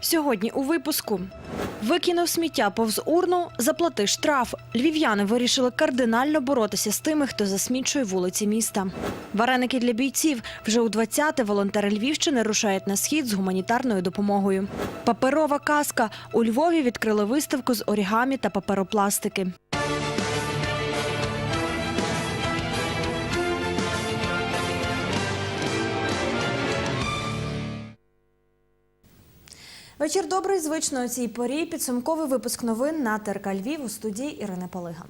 Сьогодні у випуску викинув сміття повз урну, заплати штраф. Львів'яни вирішили кардинально боротися з тими, хто засмічує вулиці міста. Вареники для бійців вже у 20-те волонтери Львівщини рушають на схід з гуманітарною допомогою. Паперова казка у Львові відкрили виставку з орігамі та паперопластики. Вечір добрий, звично у цій порі. Підсумковий випуск новин на ТРК Львів у студії Ірини Полига.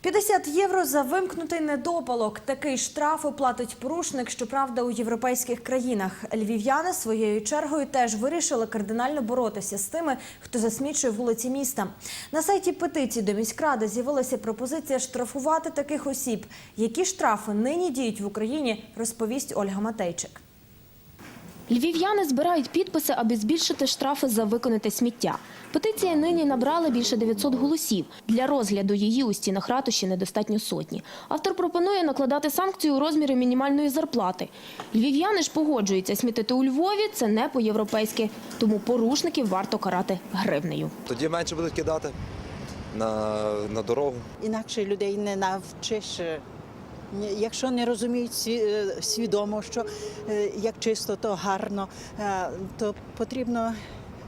50 євро за вимкнутий недопалок. Такий штраф оплатить порушник, щоправда, у європейських країнах. Львів'яни своєю чергою теж вирішили кардинально боротися з тими, хто засмічує вулиці міста. На сайті петиції до міськради з'явилася пропозиція штрафувати таких осіб. Які штрафи нині діють в Україні, розповість Ольга Матейчик. Львів'яни збирають підписи, аби збільшити штрафи за виконане сміття. Петиція нині набрала більше 900 голосів. Для розгляду її у стінах ратуші недостатньо сотні. Автор пропонує накладати санкцію у розмірі мінімальної зарплати. Львів'яни ж погоджуються, смітити у Львові – це не по-європейськи, тому порушників варто карати гривнею. Тоді менше будуть кидати на, на дорогу. інакше людей не навчиш. Якщо не розуміють е, свідомо, що е, як чисто, то гарно, е, то потрібно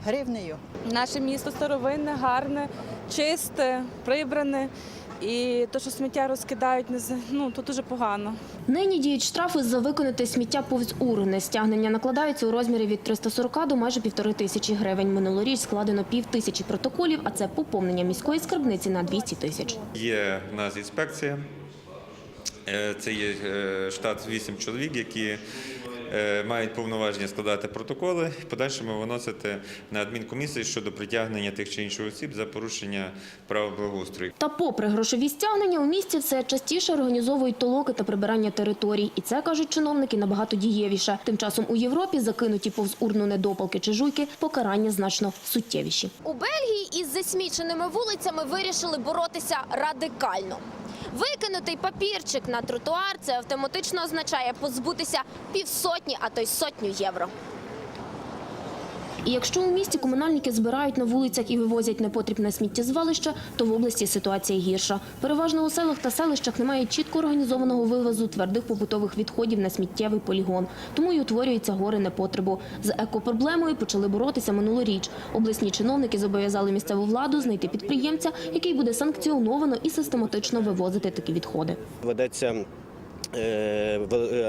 гривнею. Наше місто старовинне, гарне, чисте, прибране. І то, що сміття розкидають, не ну, то дуже погано. Нині діють штрафи за виконати сміття повз урни. Стягнення накладаються у розмірі від 340 до майже півтори тисячі гривень. Минулоріч складено пів тисячі протоколів, а це поповнення міської скарбниці на 200 тисяч. Є в нас інспекція. Е, Це є е, штат 8 чоловік, які мають повноваження складати протоколи, в подальшому виносити на адмінкомісії щодо притягнення тих чи інших осіб за порушення прав благоустрою. Та попри грошові стягнення, у місті все частіше організовують толоки та прибирання територій. І це, кажуть чиновники, набагато дієвіше. Тим часом у Європі закинуті повз урну недопалки чи жуйки покарання значно суттєвіші. У Бельгії із засміченими вулицями вирішили боротися радикально. Викинутий папірчик на тротуар це автоматично означає позбутися півсотні, а то й сотню євро. І якщо у місті комунальники збирають на вулицях і вивозять непотрібне сміттєзвалище, то в області ситуація гірша. Переважно у селах та селищах немає чітко організованого вивозу твердих побутових відходів на сміттєвий полігон. Тому й утворюються гори непотребу. З екопроблемою почали боротися минулоріч. Обласні чиновники зобов'язали місцеву владу знайти підприємця, який буде санкціоновано і систематично вивозити такі відходи. Ведеться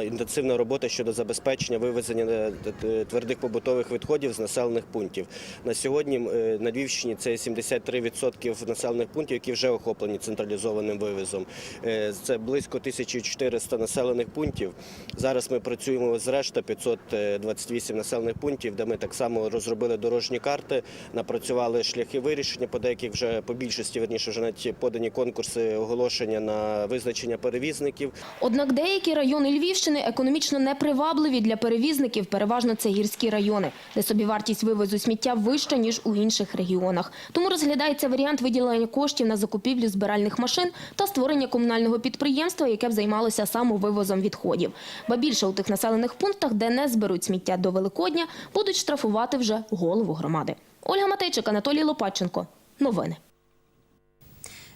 інтенсивна робота щодо забезпечення вивезення е, твердих побутових відходів з населених пунктів. На сьогодні е, на Львівщині це 73% населених пунктів, які вже охоплені централізованим вивезом. Е, Це близько 1400 населених пунктів. Зараз ми працюємо з решта 528 населених пунктів, де ми так само розробили дорожні карти, напрацювали шляхи вирішення по деяких вже по більшості, верніше вже навіть подані конкурси оголошення на визначення перевізників. Однак деякі райони Львівщини економічно непривабливі для перевізників, переважно це гірські райони, де собівартість вивозу сміття вища, ніж у інших регіонах. Тому розглядається варіант виділення коштів на закупівлю збиральних машин та створення комунального підприємства, яке б займалося самовивозом відходів. Ба більше у тих населених пунктах, де не зберуть сміття до Великодня, будуть штрафувати вже голову громади. Ольга Матейчик, Анатолій Лопатченко. Новини.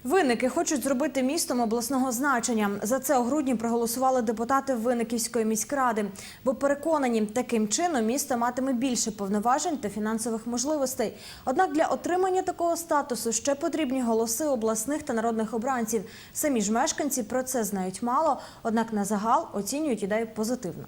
Винники хочуть зробити містом обласного значення. За це у грудні проголосували депутати Винниківської міськради, бо переконані, таким чином місто матиме більше повноважень та фінансових можливостей. Однак для отримання такого статусу ще потрібні голоси обласних та народних обранців. Самі ж мешканці про це знають мало, однак на загал оцінюють ідею позитивно.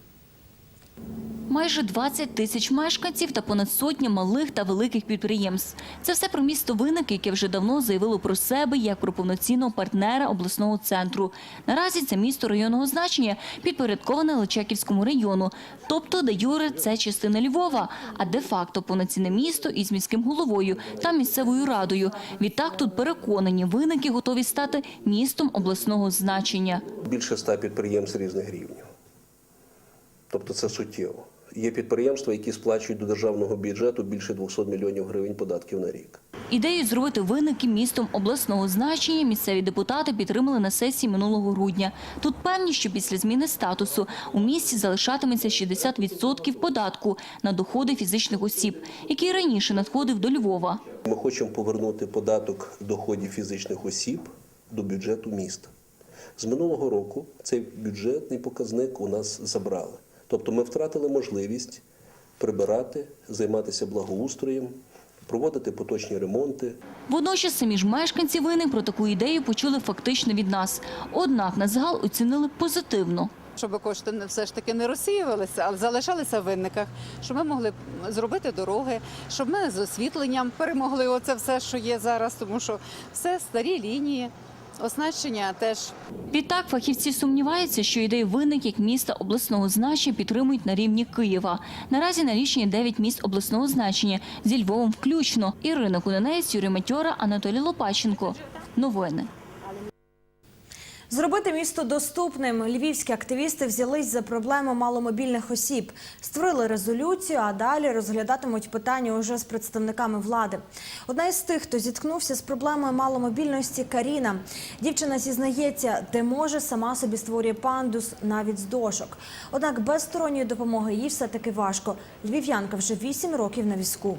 Майже 20 тисяч мешканців та понад сотня малих та великих підприємств. Це все про місто Винники, яке вже давно заявило про себе як про повноцінного партнера обласного центру. Наразі це місто районного значення підпорядковане Личаківському району. Тобто, де юре це частина Львова, а де-факто повноцінне місто із міським головою та місцевою радою. Відтак тут переконані, винники готові стати містом обласного значення. більше ста підприємств різних рівнів. Тобто це суттєво. Є підприємства, які сплачують до державного бюджету більше 200 мільйонів гривень податків на рік. Ідею зробити винники містом обласного значення місцеві депутати підтримали на сесії минулого грудня. Тут певні, що після зміни статусу у місті залишатиметься 60% податку на доходи фізичних осіб, який раніше надходив до Львова. Ми хочемо повернути податок доходів фізичних осіб до бюджету міста. З минулого року цей бюджетний показник у нас забрали. Тобто ми втратили можливість прибирати, займатися благоустроєм, проводити поточні ремонти. Водночас самі ж мешканці вини про таку ідею почули фактично від нас. Однак на загал оцінили позитивно. щоб кошти не- все ж таки не розсіювалися, а залишалися в винниках, щоб ми могли зробити дороги, щоб ми з освітленням перемогли оце все, що є зараз, тому що все старі лінії, оснащення теж Відтак фахівці сумніваються, що ідеї виник як міста обласного значення підтримують на рівні Києва. Наразі на рішенні 9 міст обласного значення зі Львовом включно. Ірина Кунанець, Юрій Матьора, Анатолій Лопаченко. Новини. Зробити місто доступним львівські активісти взялись за проблему маломобільних осіб, створили резолюцію, а далі розглядатимуть питання уже з представниками влади. Одна із тих, хто зіткнувся з проблемою маломобільності, Каріна. Дівчина зізнається, де може, сама собі створює пандус навіть з дошок. Однак без сторонньої допомоги їй все таки важко. Львів'янка вже 8 років на візку.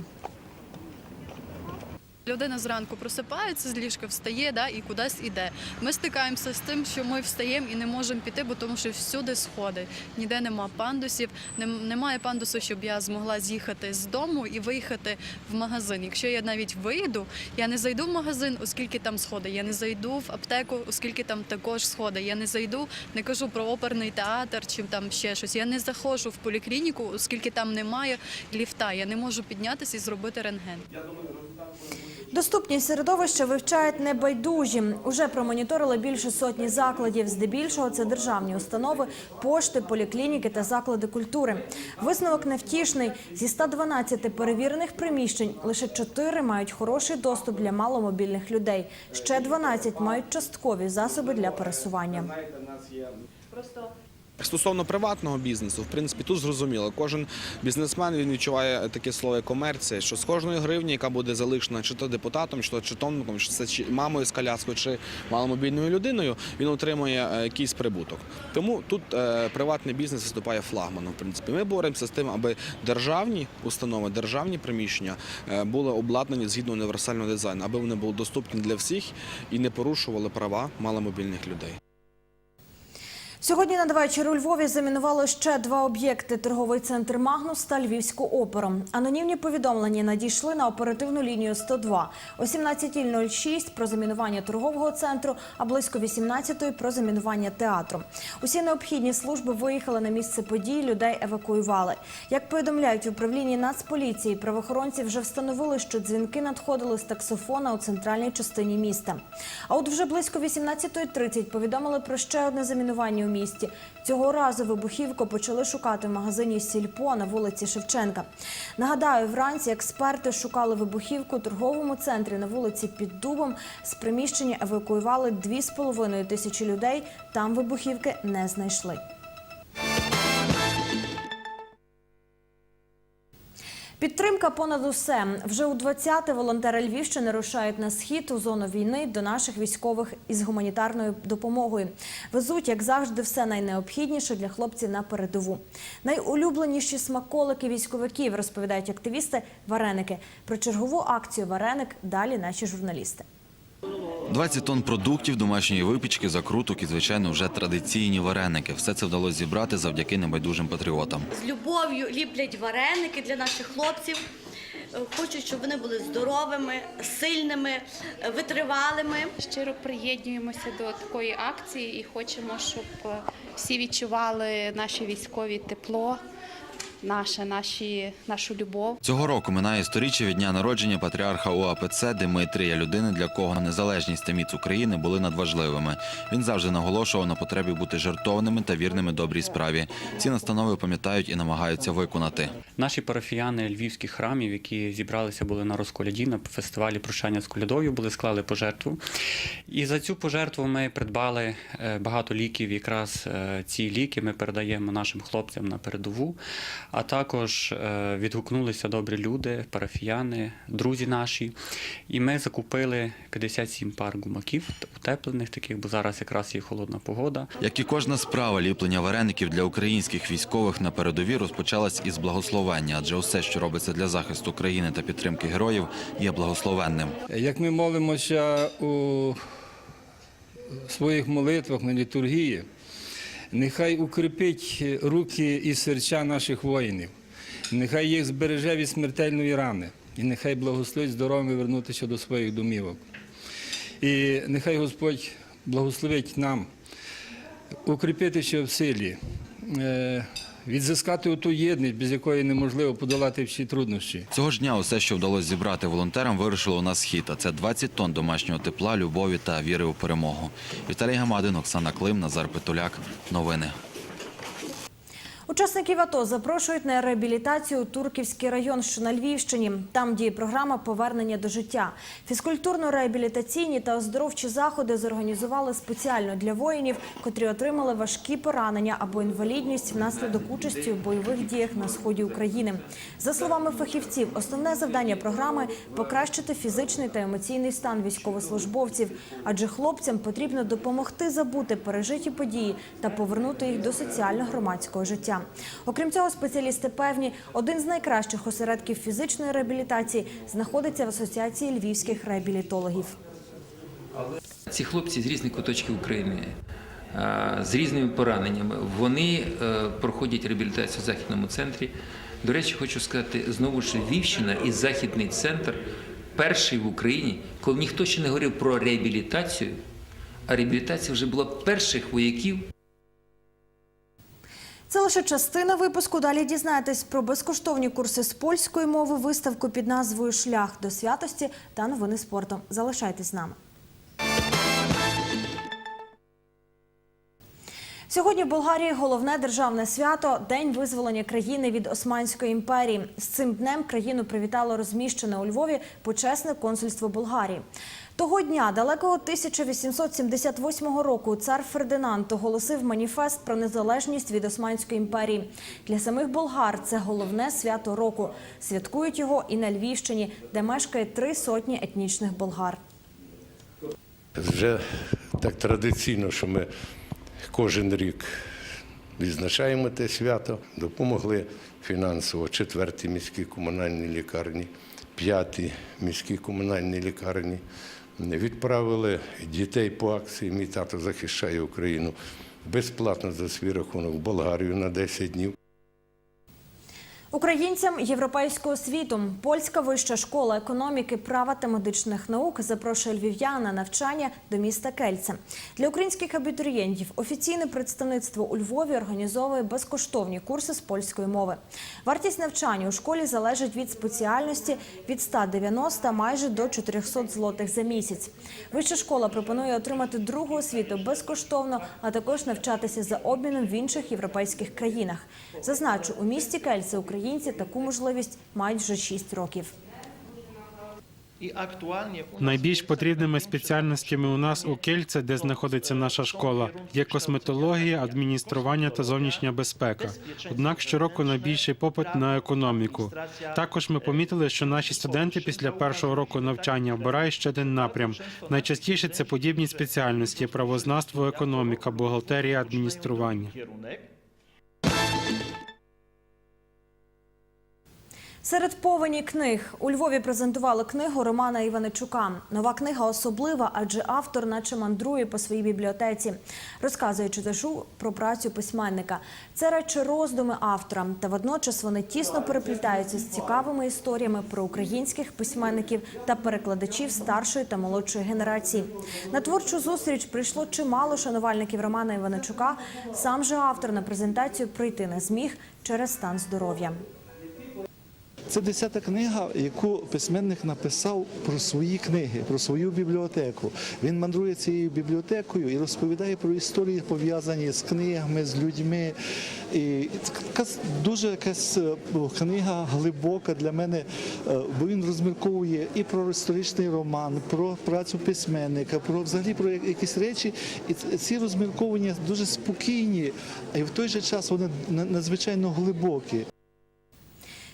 Людина зранку просипається з ліжка, встає да, і кудись іде. Ми стикаємося з тим, що ми встаємо і не можемо піти, бо тому що всюди сходи. Ніде нема пандусів, немає пандусу, щоб я змогла з'їхати з дому і виїхати в магазин. Якщо я навіть вийду, я не зайду в магазин, оскільки там сходи. Я не зайду в аптеку, оскільки там також сходи. Я не зайду, не кажу про оперний театр чи там ще щось. Я не заходжу в поліклініку, оскільки там немає ліфта. Я не можу піднятися і зробити рентген. Доступність середовища вивчають небайдужі. Уже промоніторили більше сотні закладів. Здебільшого це державні установи, пошти, поліклініки та заклади культури. Висновок невтішний. Зі 112 перевірених приміщень лише 4 мають хороший доступ для маломобільних людей. Ще 12 мають часткові засоби для пересування. Стосовно приватного бізнесу, в принципі, тут зрозуміло. Кожен бізнесмен він відчуває таке слово комерція, що з кожної гривні, яка буде залишена чи то депутатом, чи то чиновником, чи це чи мамою з коляскою, чи маломобільною людиною, він отримує е, якийсь прибуток. Тому тут е, приватний бізнес виступає флагманом. В принципі, ми боремося з тим, аби державні установи, державні приміщення е, були обладнані згідно універсального дизайну, аби вони були доступні для всіх і не порушували права маломобільних людей. Сьогодні надвечір у Львові замінували ще два об'єкти: торговий центр Магнус та Львівську оперу. Анонімні повідомлення надійшли на оперативну лінію 102 о 17.06 про замінування торгового центру, а близько 18.00 про замінування театру. Усі необхідні служби виїхали на місце подій, людей евакуювали. Як повідомляють в управлінні Нацполіції, правоохоронці вже встановили, що дзвінки надходили з таксофона у центральній частині міста. А от вже близько 18.30 повідомили про ще одне замінування у місті. Цього разу вибухівку почали шукати в магазині Сільпо на вулиці Шевченка. Нагадаю, вранці експерти шукали вибухівку у торговому центрі на вулиці Під Дубом. З приміщення евакуювали 2,5 тисячі людей. Там вибухівки не знайшли. Підтримка понад усе. Вже у 20-те волонтери Львівщини рушають на схід у зону війни до наших військових із гуманітарною допомогою. Везуть, як завжди, все найнеобхідніше для хлопців на передову. Найулюбленіші смаколики військовиків, розповідають активісти, вареники. Про чергову акцію вареник далі наші журналісти. 20 тонн продуктів, домашньої випічки, закруток і, звичайно, вже традиційні вареники. Все це вдалося зібрати завдяки небайдужим патріотам. з любов'ю ліплять вареники для наших хлопців. Хочуть, щоб вони були здоровими, сильними, витривалими. Щиро приєднуємося до такої акції і хочемо, щоб всі відчували наші військові тепло, наше, наші, нашу любов. Цього року минає сторіччя від дня народження патріарха УАПЦ Димитрія, людини, для кого незалежність та міць України були надважливими. Він завжди наголошував на потребі бути жертовними та вірними добрій справі. Ці настанови пам'ятають і намагаються виконати. Наші парафіяни львівських храмів, які зібралися були на розколяді на фестивалі прощання з колядою, були склали пожертву. І за цю пожертву ми придбали е, багато ліків. Якраз е, ці ліки ми передаємо нашим хлопцям на передову. А також е, відгукнулися добрі люди, парафіяни, друзі наші. І ми закупили 57 пар гумаків, утеплених таких, бо зараз якраз є холодна погода. Як і кожна справа, ліплення вареників для українських військових на передовій розпочалась із благословення, адже усе, що робиться для захисту країни та підтримки героїв, є благословенним. Як ми молимося у своїх молитвах на літургії, нехай укріпить руки і серця наших воїнів, нехай їх збереже від смертельної рани, і нехай благословить здоровими вернутися до своїх домівок. І нехай Господь благословить нам укріпитися в силі, е, відзискати ту єдність, без якої неможливо подолати всі труднощі. Цього ж дня усе, що вдалося зібрати волонтерам, вирушило на схід. А це 20 тонн домашнього тепла, любові та віри у перемогу. Віталій Гамадин, Оксана Клим, Назар Петуляк. Новини. Учасників АТО запрошують на реабілітацію у Турківський район, що на Львівщині. Там діє програма повернення до життя. Фізкультурно-реабілітаційні та оздоровчі заходи зорганізували спеціально для воїнів, котрі отримали важкі поранення або інвалідність внаслідок участі у бойових діях на сході України. За словами фахівців, основне завдання програми покращити фізичний та емоційний стан військовослужбовців, адже хлопцям потрібно допомогти забути пережиті події та повернути їх до соціально-громадського життя. Окрім цього, спеціалісти певні, один з найкращих осередків фізичної реабілітації знаходиться в асоціації львівських реабілітологів. Ці хлопці з різних куточків України, з різними пораненнями, вони е, проходять реабілітацію в західному центрі. До речі, хочу сказати, знову ж Львівщина і західний центр перший в Україні, коли ніхто ще не говорив про реабілітацію, а реабілітація вже була перших вояків. Це лише частина випуску. Далі дізнаєтесь про безкоштовні курси з польської мови, виставку під назвою Шлях до святості та новини спорту. Залишайтесь з нами. Сьогодні в Болгарії головне державне свято День визволення країни від Османської імперії. З цим днем країну привітало розміщене у Львові почесне консульство Болгарії. Того дня, далекого 1878 року, цар Фердинанд оголосив маніфест про незалежність від Османської імперії. Для самих болгар це головне свято року. Святкують його і на Львівщині, де мешкає три сотні етнічних болгар. Вже так традиційно, що ми кожен рік відзначаємо те свято, допомогли фінансово четвертій міській комунальній лікарні, п'ятій міській комунальній лікарні. Відправили дітей по акції. Мій тато захищає Україну безплатно за свій рахунок в Болгарію на 10 днів. Українцям європейського світу польська вища школа економіки, права та медичних наук запрошує львів'ян на навчання до міста Кельце. Для українських абітурієнтів офіційне представництво у Львові організовує безкоштовні курси з польської мови. Вартість навчання у школі залежить від спеціальності від 190 майже до 400 злотих за місяць. Вища школа пропонує отримати другу освіту безкоштовно, а також навчатися за обміном в інших європейських країнах. Зазначу, у місті Кельце українці таку можливість мають вже 6 років. Найбільш потрібними спеціальностями у нас у Кельце, де знаходиться наша школа, є косметологія, адміністрування та зовнішня безпека. Однак щороку найбільший попит на економіку. Також ми помітили, що наші студенти після першого року навчання обирають ще один напрям. Найчастіше це подібні спеціальності: правознавство, економіка, бухгалтерія, адміністрування. Серед повені книг у Львові презентували книгу Романа Іваничука. Нова книга особлива, адже автор наче мандрує по своїй бібліотеці, розказує читачу про працю письменника. Це речі роздуми автора, та водночас вони тісно переплітаються з цікавими історіями про українських письменників та перекладачів старшої та молодшої генерації. На творчу зустріч прийшло чимало шанувальників Романа Іваничука. Сам же автор на презентацію прийти не зміг через стан здоров'я. Це десята книга, яку письменник написав про свої книги, про свою бібліотеку. Він мандрує цією бібліотекою і розповідає про історії, пов'язані з книгами, з людьми. І дуже якась е, книга глибока для мене, е, бо він розмірковує і про історичний роман, про працю письменника, про взагалі про якісь речі. І ці розмірковування дуже спокійні, і в той же час вони надзвичайно глибокі.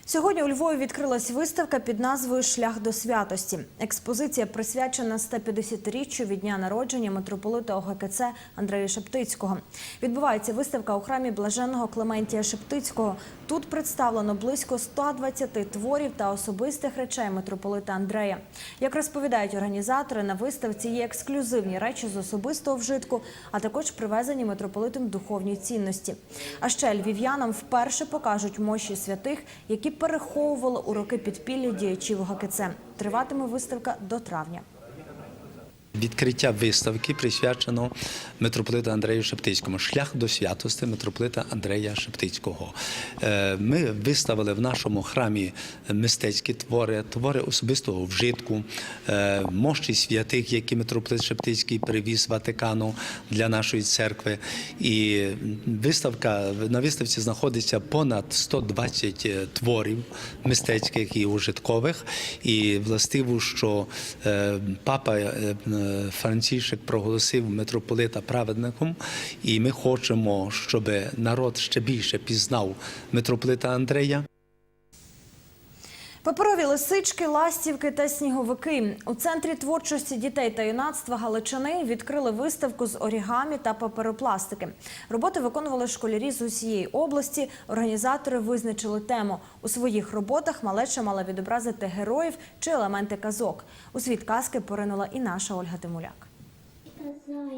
Сьогодні у Львові відкрилась виставка під назвою Шлях до святості. Експозиція присвячена 150-річчю від дня народження митрополита ОГКЦ Андрея Шептицького. Відбувається виставка у храмі блаженного Клементія Шептицького. Тут представлено близько 120 творів та особистих речей митрополита Андрея. Як розповідають організатори, на виставці є ексклюзивні речі з особистого вжитку, а також привезені митрополитом духовні цінності. А ще львів'янам вперше покажуть мощі святих, які переховували у роки підпілля діячів ГКЦ. Триватиме виставка до травня. Відкриття виставки присвячено митрополиту Андрею Шептицькому Шлях до святості митрополита Андрея Шептицького. Е, Ми виставили в нашому храмі мистецькі твори, твори особистого вжитку, е, мощі святих, які митрополит Шептицький привіз Ватикану для нашої церкви. І виставка на виставці знаходиться понад 120 творів мистецьких і ужиткових. І властиво, що е, папа е, Францішек проголосив митрополита праведником, і ми хочемо, щоб народ ще більше пізнав митрополита Андрея. Паперові лисички, ластівки та сніговики у центрі творчості дітей та юнацтва Галичини відкрили виставку з орігамі та паперопластики. Роботи виконували школярі з усієї області. Організатори визначили тему. У своїх роботах малеча мала відобразити героїв чи елементи казок. У світ казки поринула і наша Ольга Тимуляк.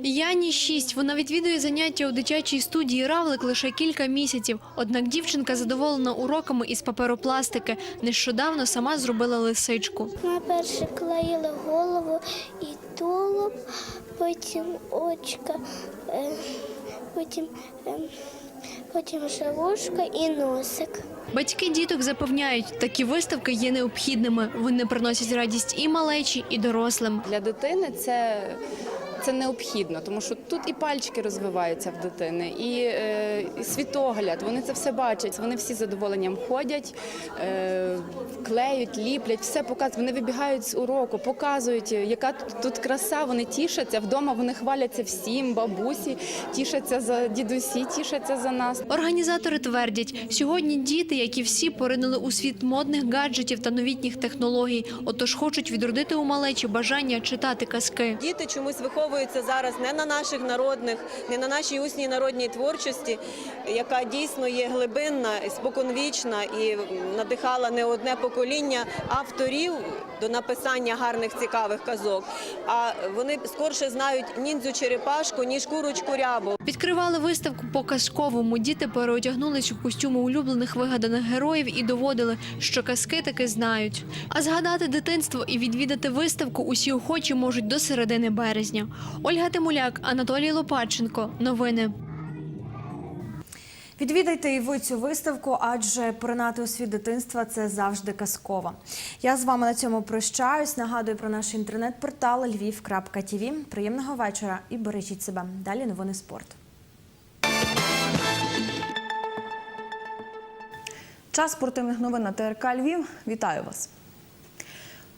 Яні 6. Вона відвідує заняття у дитячій студії «Равлик» лише кілька місяців. Однак дівчинка задоволена уроками із паперопластики. Нещодавно сама зробила лисичку. Ми перше клеїли голову і тулуб, потім очка, е, потім, е, потім вже вушка і носик. Батьки діток запевняють, такі виставки є необхідними. Вони приносять радість і малечі, і дорослим. Для дитини це, це необхідно, тому що тут і пальчики розвиваються в дитини, і, е, і світогляд. Вони це все бачать. Вони всі з задоволенням ходять, е, клеють, ліплять, все показують. Вони вибігають з уроку, показують, яка тут, тут краса. Вони тішаться вдома. Вони хваляться всім, бабусі, тішаться за дідусі, тішаться за нас. Організатори твердять, сьогодні діти, як і всі, поринули у світ модних гаджетів та новітніх технологій. Отож хочуть відродити у малечі бажання читати казки. Діти чомусь виховуються зараз не на наших народних, не на нашій усній народній творчості, яка дійсно є глибинна, споконвічна і надихала не одне покоління авторів до написання гарних цікавих казок. А вони скорше знають ніндзю черепашку, ніж курочку рябу. Відкривали виставку по казковому. Діти переодягнулись у костюми улюблених вигаданих героїв і доводили, що казки таки знають. А згадати дитинство і відвідати виставку усі охочі можуть до середини березня. Ольга Тимуляк, Анатолій Лопатченко. Новини. Відвідайте і ви цю виставку, адже поринати у світ дитинства це завжди казково. Я з вами на цьому прощаюсь. Нагадую про наш інтернет-портал lviv.tv. Приємного вечора і бережіть себе. Далі новини спорту. Час спортивних новин на ТРК Львів. Вітаю вас.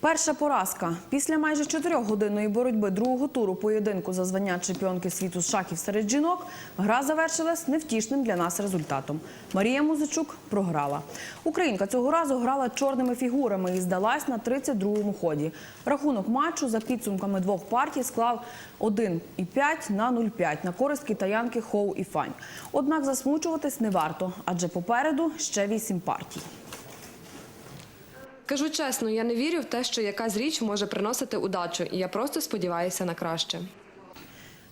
Перша поразка. Після майже чотирьохгодинної боротьби другого туру поєдинку за звання чемпіонки світу з шахів серед жінок гра завершилась невтішним для нас результатом. Марія Музичук програла. Українка цього разу грала чорними фігурами і здалась на 32-му ході. Рахунок матчу за підсумками двох партій склав 1,5 на 0,5 на користь китаянки Хоу і Фань. Однак засмучуватись не варто, адже попереду ще вісім партій. Кажу чесно, я не вірю в те, що якась річ може приносити удачу, і я просто сподіваюся на краще.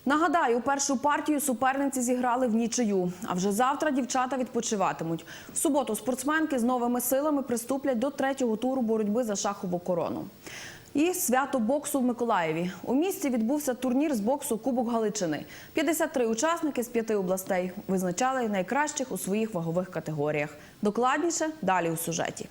Нагадаю, першу партію суперниці зіграли в нічию. А вже завтра дівчата відпочиватимуть. В суботу спортсменки з новими силами приступлять до третього туру боротьби за шахову корону. І свято боксу в Миколаєві. У місті відбувся турнір з боксу Кубок Галичини. 53 учасники з п'яти областей визначали найкращих у своїх вагових категоріях. Докладніше далі у сюжеті.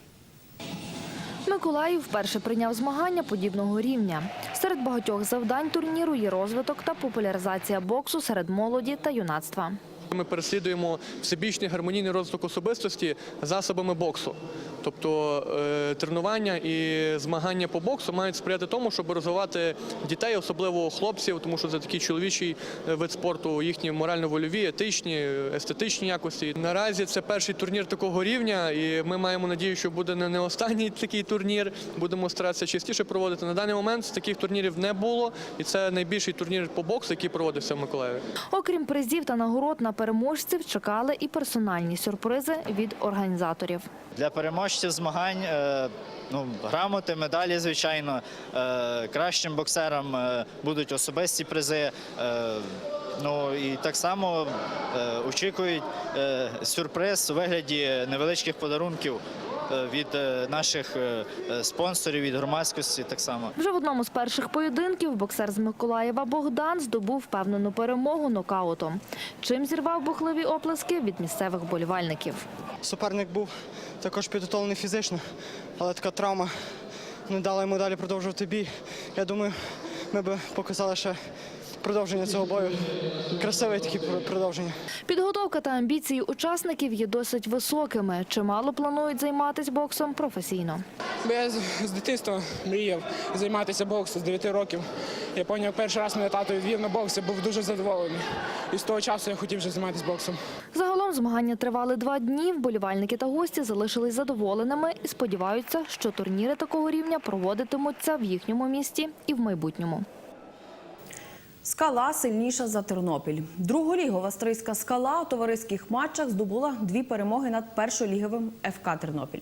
Миколаїв вперше прийняв змагання подібного рівня. Серед багатьох завдань турніру є розвиток та популяризація боксу серед молоді та юнацтва. Ми переслідуємо всебічний гармонійний розвиток особистості засобами боксу. Тобто е, тренування і змагання по боксу мають сприяти тому, щоб розвивати дітей, особливо хлопців, тому що це такий чоловічий е, вид спорту, їхні морально-вольові, етичні, естетичні якості. Наразі це перший турнір такого рівня, і ми маємо надію, що буде не останній такий турнір. Будемо старатися частіше проводити. На даний момент таких турнірів не було, і це найбільший турнір по боксу, який проводився в Миколаєві. Окрім призів та нагород на переможців, чекали і персональні сюрпризи від організаторів. Для переможців змагань е, ну, грамоти, медалі, звичайно. Е, Кращим боксерам е, будуть особисті призи. Ну і так само очікують сюрприз у вигляді невеличких подарунків від е, наших е, е, спонсорів, від громадськості. Так само. Вже в одному з перших поєдинків боксер з Миколаєва Богдан здобув впевнену перемогу нокаутом, чим зірвав бухливі оплески від місцевих болівальників. Суперник був також підготовлений фізично, але така травма не дала йому далі продовжувати бій. Я думаю, ми б показали ще продовження цього бою. Красиве таке продовження. Підготовка та амбіції учасників є досить високими. Чимало планують займатися боксом професійно. Я з дитинства мріяв займатися боксом з 9 років. Я пам'ятаю, перший раз мене тато відвів на бокс, я був дуже задоволений. І з того часу я хотів вже займатися боксом. Загалом змагання тривали два дні. Вболівальники та гості залишились задоволеними і сподіваються, що турніри такого рівня проводитимуться в їхньому місті і в майбутньому. Скала сильніша за Тернопіль. Друголігова стрийська скала у товариських матчах здобула дві перемоги над першоліговим ФК Тернопіль.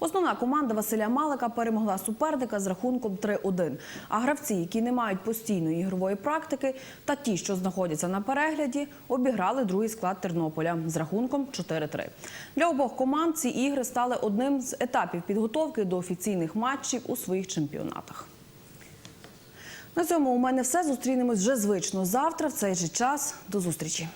Основна команда Василя Малика перемогла суперника з рахунком 3-1. А гравці, які не мають постійної ігрової практики, та ті, що знаходяться на перегляді, обіграли другий склад Тернополя з рахунком 4-3. Для обох команд ці ігри стали одним з етапів підготовки до офіційних матчів у своїх чемпіонатах. На цьому у мене все. Зустрінемось вже звично завтра в цей же час. До зустрічі.